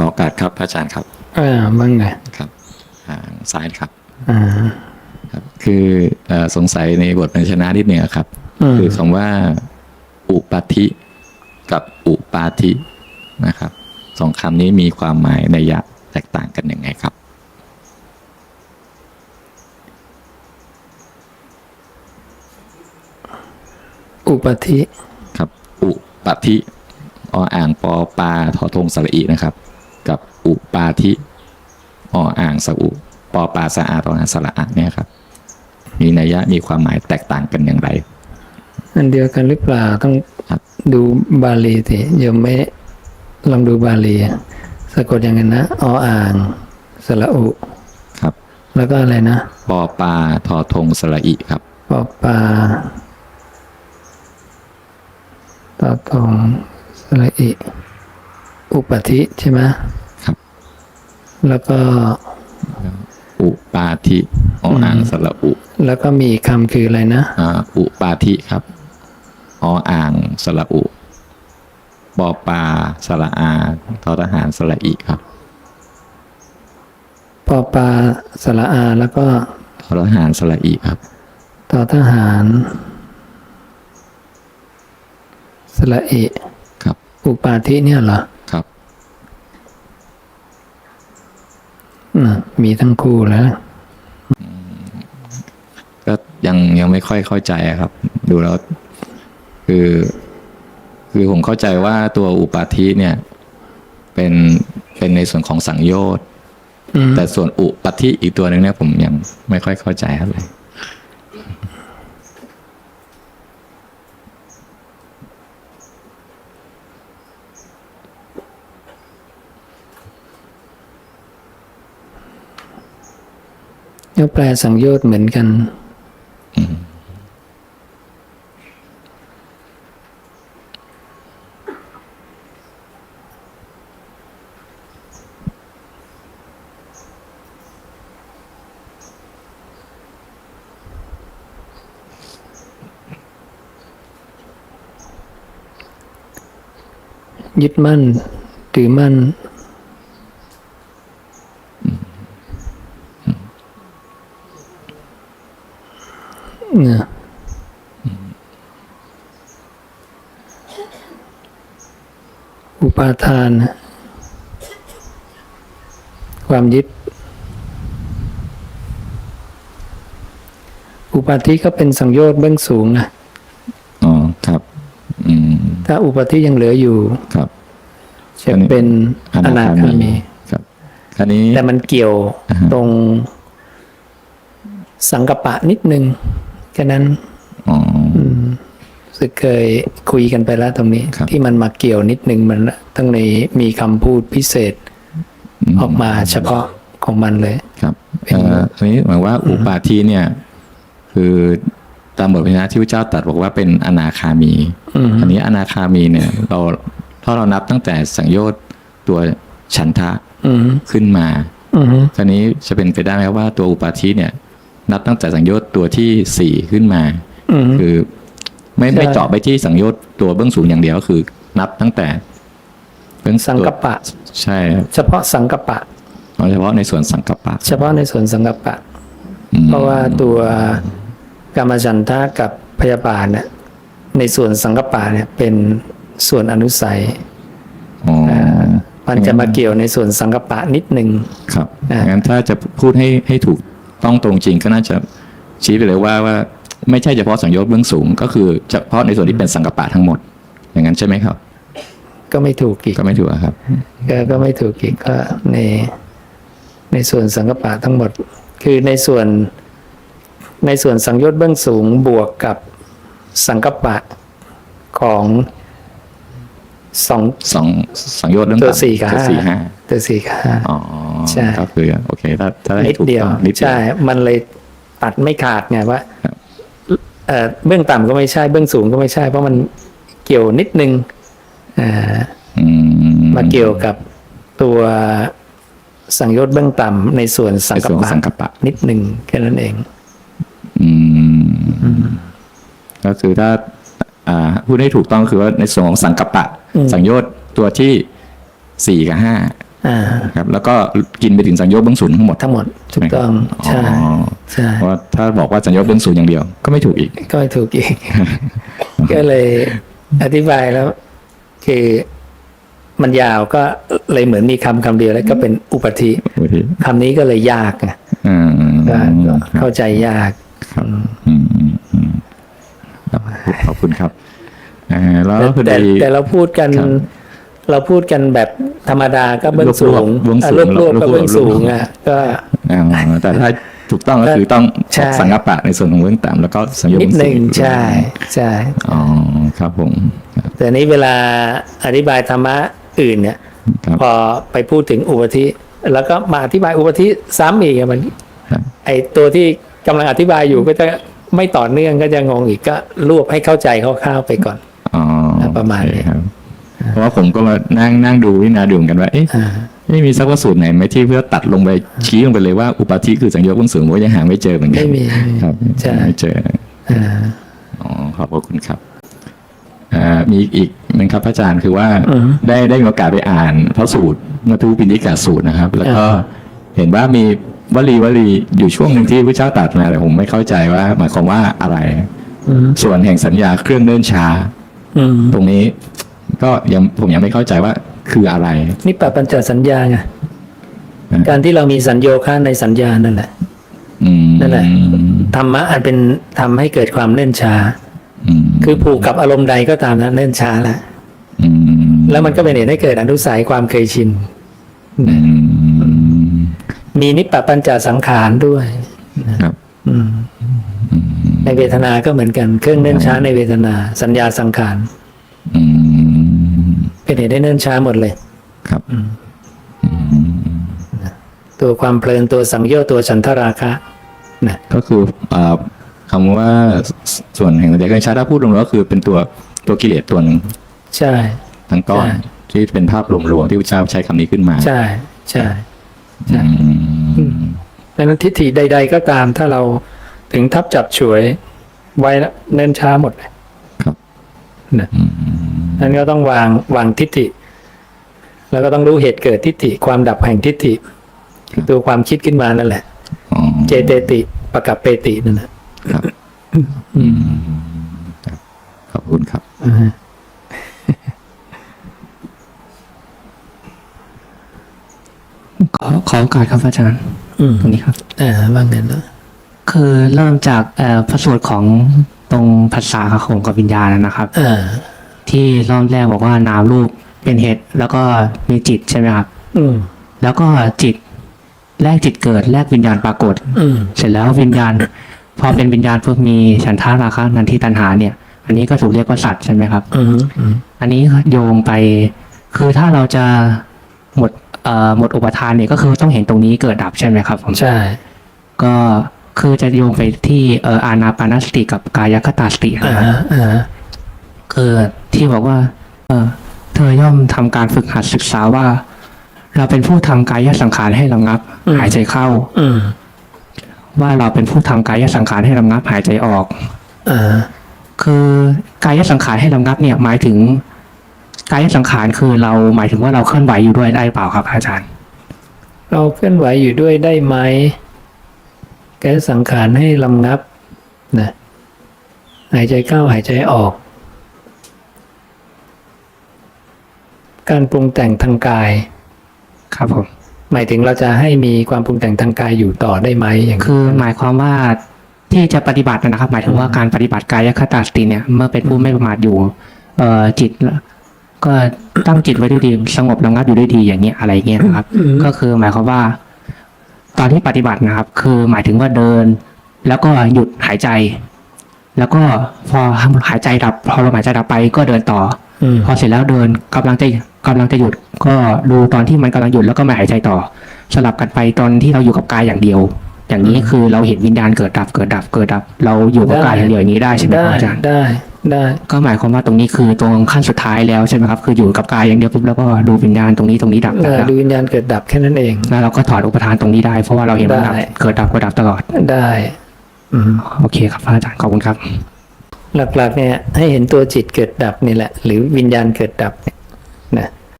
ขอโอกาสครับพระอาจารย์ครับอ่าบ้างไงครับทางซ้ายครับอ่าครับ คือเอ่อสงสัยในบทพันชนะนิดหนึ่งอะครับอืมคือคำว่า อุปาทิกับอุปาทินะครับสองคำนี้มีความหมายในยยะแตกต่างกันยังไงครับ อุปธิ ครับ อุปาทิออ่างปอปลาทอทงสระอีนะครับกับ อุปาทิออ่างสระอุปอปลาสะอาทอหารสระอะเนี่ยครับ มีนัยยะมีความหมายแตกต่างกันอย่างไร อันเดียวกันหรือเปล่าต้องครับดูบาลีสิโยมไม่ลองดูบาลี สะกดยังไงนะออ่างสระอุครับ แล้วก็อะไรนะปอปลาทอทงสระอีครับปอปลาตอทองสระอิอุปธิใช่ไหมครับ แล้วก็ อุปาทิออ่างสระอุ แล้วก็มีอีกคำคืออะไรนะอ่าอุปาทิครับออ่างสระอุปอปลาสระอาทอทหารสระอีครับปอปลาสระอาแล้วก็ทอทหารสระอีครับต่อทหารสระอิครับ อุปาทิเนี่ยเหรอ ครับ อื มมีทั้งคู่แล้วก็ยังยังไม่ค่อยเข้าใจอะครับ ดูแล้ว คือ คือผมเข้าใจว่าตัวอุปาทิเนี่ย เป็นเป็นในส่วนของสังโยชน์อืมแต่ส่วนอุปาทิอีกตัวหนึ่งเนี่ยผมยังไม่ค่อยเข้าใจเท่าไหร่ ก็แปลสังโยชน์เหมือนกันยึดมั่นถือมั่น เนี่ยอุ ปาทานนะความยึด อุปาทิก็เป็นสังโยชน์เบื้องสูงนะอ๋อครับอืมถ้าอุปาทิยังเหลืออยู่ครับจะเป็นอนาคามีครับคราวนี้แต่มันเกี่ยวอ่าฮะตรงสังกปะนิดนึงแค่นั้นอ๋อรู้ สึกเคยคุยกันไปแล้วตรงนี้ครับที่มันมาเกี่ยวนิดนึงมันต้องในมีคำพูดพิเศษมออกมาเฉพาะของมันเลย ครับเอ่ออันนี้หมายว่าอุปาทิเนี่ย คือตามบทพระที่พระเจ้าตรัสบอกว่าเป็นอนาคามีอืมอันนี้อนาคามีเนี่ย เราถ้าเรานับตั้งแต่สังโยชน์ตัวฉันทะอืมขึ้นมาอืมคราวนี้จะเป็นไปได้ไหมว่าตัวอุปาทิเนี่ย นับตั้งแต่สังโยชน์ตัวที่สี่ขึ้นมาอืมคือ ไม่ใช่ไม่เจาะไปที่สังโยชน์ตัวเบื้องสูงอย่างเดียวก็คือ นับตั้งแต่เบื้องสังกปะ ใช่ครับเฉพาะสังกปะเอาเฉพาะในส่วนสังกปะเฉพาะในส่วนสังกปะอืมเพราะว่าตัวกรรมฉันทะกับพยาบาลเนี่ยในส่วนสังกปะเนี่ยเป็นส่วนอนุสัยอ๋อมันจะมาเกี่ยวในส่วนสังกปะนิดหนึ่งครับอ่างั้นถ้าจะพูดให้ให้ถูกต้องตรงจริงก็น่าจะชี้ไปเลยว่าว่า ไม่ใช่เฉพาะสังโยชน์เบื้องสูง ก็คือเฉพาะในส่วนที่เป็นสังกปะทั้งหมด อย่างนั้นใช่ไหมครับ ก็ไม่ถูกอีกก็ไม่ถูกอะครับก็ก็ไม่ถูกอีกก็ในในส่วนสังกปะทั้งหมด คือในส่วนในส่วนสังโยชน์เบื้องสูงบวกกับสังกปะของสองสองสังโยชน์เรื่องตัวต่ำสี่กับตัวห้าสี่ห้าตัวสี่กับห้าอ๋อใช่ก็คือโอเคถ้าถ้าได้นิดถูกเดียวต้องนิดเดียวใช่ มันเลยตัดไม่ขาดไงว่าครับ เอ่อเบื้องต่ำก็ไม่ใช่เบื้องสูงก็ไม่ใช่ เพราะมันเกี่ยวนิดนึงอ่าอืมมาเกี่ยวกับตัวสังโยชน์เบื้องต่ำในส่วนสังในกส่วนของปะสังกปะ นิดหนึ่งแค่นั้นเอง อืมก็คือถ้า อ่าพูดให้ถูกต้องก็คือว่าในส่วนของสังกปะอืมสังโยชน์ตัวที่สี่กับห้า อ่าครับแล้วก็กินไปถึงสัญญาเบื้องสูงทั้งหมดทั้งหมดถูกต้องใช่อ๋อใช่เพราะว่าถ้าบอกว่าสัญญาเบื้องสูงอย่างเดียว ก็ไม่ถูกอีก ก็ไม่ถูกอีก ก็เลยอธิบายแล้ว คือมันยาวก็เลยเหมือนมีคำคำเดียวแล้วก็เป็นอุปธิบางทีคำนี้ก็เลยยากไงอืมก็ครับเข้าใจยากครับอืมอืมอืมครับขอบคุณครับอ่าแล้วแต่พอแต่ดีแต่เราพูดกันครับ เราพูดกันแบบธรรมดาก็เบื้องสูงรวบๆเบื้องสูงรวบๆก็เบื้องสูงรวบๆอะก็อ่าแต่ถ้าถูกต้องก็คือต้องใช่สังกัปปะในส่วนของเบื้องต่ำแล้วก็สัญญานิดเบื้องหสูนึ่งงใช่ใช่อ๋อครับผมครับแต่นี้เวลาอธิบายธรรมะอื่นเนี่ยครับพอไปพูดถึงอุปธิ แล้วก็มาอธิบายอุปธิซ้ำอีกอะมันครับไอตัวที่กำลังอธิบายอยู่ก็จะไม่ต่อเนื่องก็จะงงอีกก็รวบให้เข้าใจคร่าวๆไปก่อนอ๋อประมาณนี้โอเคค รับเพราะว่าผมก็มานั่งนั่งดูวินาดูเหมือนกันว่าเอ๊ะอ่าไม่มีสักว่าสูตรไหนไหมที่เพื่อตัดลงไปชี้ลงไปเลยว่าอุปาทิคือสัญญาเบื้องสูงผมก็ยังหาไม่เจอเหมือนกันไม่มีไม่มีครับใช่ไม่เจออ่าอ๋อขอบพระคุณครับอ่ามีอีกหนึงครับพระอาจารย์คือว่าอือฮึได้ได้มีโอกาสไปอ่านพระสูตรมัทุปินิกาสูตรนะครับ แล้วก็อ่าเห็นว่ามีวลีวลีอยู่ช่วงหนึ่งที่พระเจ้าตรัสมาแต่ผมไม่เข้าใจว่า หมายความว่าอะไรอืมส่วนแห่งสัญญาเครื่องเนิ่นช้าอืมตรงนี้ ก็ยังผมยังไม่เข้าใจว่าคืออะไรนี่ปะปัญจสัญญาไงอืมการที่เรามีสัญโยคะในสัญญานั่นแหละอืมนั่นแหละธรรมะอันเป็นทำให้เกิดความเนื่นช้าอืมคือผูกกับอารมณ์ใดก็ตามนั้นเนื่นช้าแหละอืมแล้วมันก็เป็นเหตุให้เกิดอนุสัยความเคยชินอืมมีนิปปปัญจสังขารด้วยครับอืมในเวทนาก็เหมือนกัน เครื่องเนื่นช้าในเวทนา สัญญาสังขารอืม เป็นเหตุให้เนื่นช้าหมดเลย ครับตัวความเพลินตัวสังโยชน์ตัวฉันทราคะนะก็คืออ่าคำว่าสส่วนแห่งสัญญาเครื่องช้าถ้าพูดรวมๆก็คือเป็นตัวตัวกิเลสตัวหนึ่งใช่ทั้งก้อนใช่ที่เป็นภาพรวมๆที่พระเจ้าใช้คำนี้ขึ้นมา ใช่ใช่ใช่อืมดังนั้นทิฏฐิใด ๆ ก็ตาม ถ้าเราถึงทับจับฉวยไว้แล้วเนิ่นช้าหมดเลย ครับนะ นั้นก็ต้องวางวางทิฏฐิ แล้วก็ต้องรู้เหตุเกิดทิฏฐิ ความดับแห่งทิฏฐิคือตัวความคิดขึ้นมานั่นแหละอ๋อเจเตติปกับเปตินั่นแหละครับครับขอบคุณครับอ่าฮะขอขอโอกาสครับอาจารย์อืมตรงนี้ครับอ่าว่างั้นเนอะคือเริ่มจากเอ่อพระสูตรของตรงภาษาของกับวิญญาณนะครับอ่า ที่รอบแรกบอกว่านามรูปเป็นเหตุแล้วก็มีจิตใช่ไหมครับอืมแล้วก็จิตแรกจิตเกิดแรกวิญญาณปรากฏอืมเสร็จแล้ววิญญาณ พอเป็นวิญญาณเพิ่มมีฉันทาราคะนันทิตันหาเนี่ย อันนี้ก็ถูกเรียกว่าสัตว์ใช่ไหมครับ อืมอืมอันนี้โยงไป คือถ้าเราจะหมดเอ่อหมดอุปทานเนี่ยก็คือต้องเห็นตรงนี้เกิดดับใช่ไหมครับผมใช่ ก็คือจะโยงไปที่เอ่ออานาปานสติกับกายคตาสติอ่านะครับ ฮะอ่าฮะคือ ที่บอกว่า เออเธอย่อมทำการฝึกหัดศึกษาว่า เราเป็นผู้ทำกายสังขารให้ระงับ หายใจเข้า อืมว่าเราเป็นผู้ทำกายสังขารให้ระงับ หายใจออกอ่าคือกายสังขารให้ระงับเนี่ย หมายถึงกายสังขารคือเราหมายถึงว่าเราเคลื่อนไหวอยู่ด้วยได้เปล่าครับ อาจารย์ เราเคลื่อนไหวอยู่ด้วยได้ไหมแก้สังขารให้ลำงับนะหายใจเข้าหายใจออก การปรุงแต่งทางกาย ครับผมหมายถึงเราจะให้มีความปรุงแต่งทางกายอยู่ต่อได้ไหมอย่างคือหมายความว่าที่จะปฏิบัตินะครับ หมายถึงว่าการปฏิบัติกายคตาสติเนี่ยเมื่อเป็นผู้ไม่ประมาทอยู่เอ่อจิต ก็ตั้งจิตไว้ด้วยดีสงบระงับอยู่ด้วยดีอย่างเงี้ยอะไรเงี้ยนะครับ ก็คือหมายความว่า ตอนที่ปฏิบัตินะครับ คือหมายถึงว่าเดิน แล้วก็หยุดหายใจ แล้วก็พอหายใจดับ พอลมหายใจดับไปก็เดินต่ออืมพอเสร็จแล้วเดินกำลังจะ กำลังจะหยุดก็ดูตอนที่มันกำลังหยุดแล้วก็ไม่หายใจต่อ สลับกันไปตอนที่เราอยู่กับกายอย่างเดียว อย่างนี้คือเราเห็นวิญญาณเกิดดับเกิดดับเกิดดับ เราอยู่กับกายอย่างเดียวอย่างนี้ได้ใช่ไหมคได้รับอาจารย์ได้ได้ก็หมายความว่าตรงนี้คือตรงขั้นสุดท้ายแล้วใช่ไหมครับคืออยู่กับกายอย่างเดียวปุ๊บแล้วก็ดูวิญญาณตรงนี้ตรงนี้ดับเอดับอดับดูวิญญาณเกิดดับแค่นั้นเองแล้วเราก็ถอดอุปทานตรงนี้ได้เพราะว่าเราเห็นมันดับได้เกิดดับเกิดดับตลอดได้อืมโอเคครับอาจารย์ขอบคุณครับ หลักๆเนี่ยให้เห็นตัวจิตเกิดดับนี่แหละ หรือวิญญาณเกิดดับเนี่ย นะ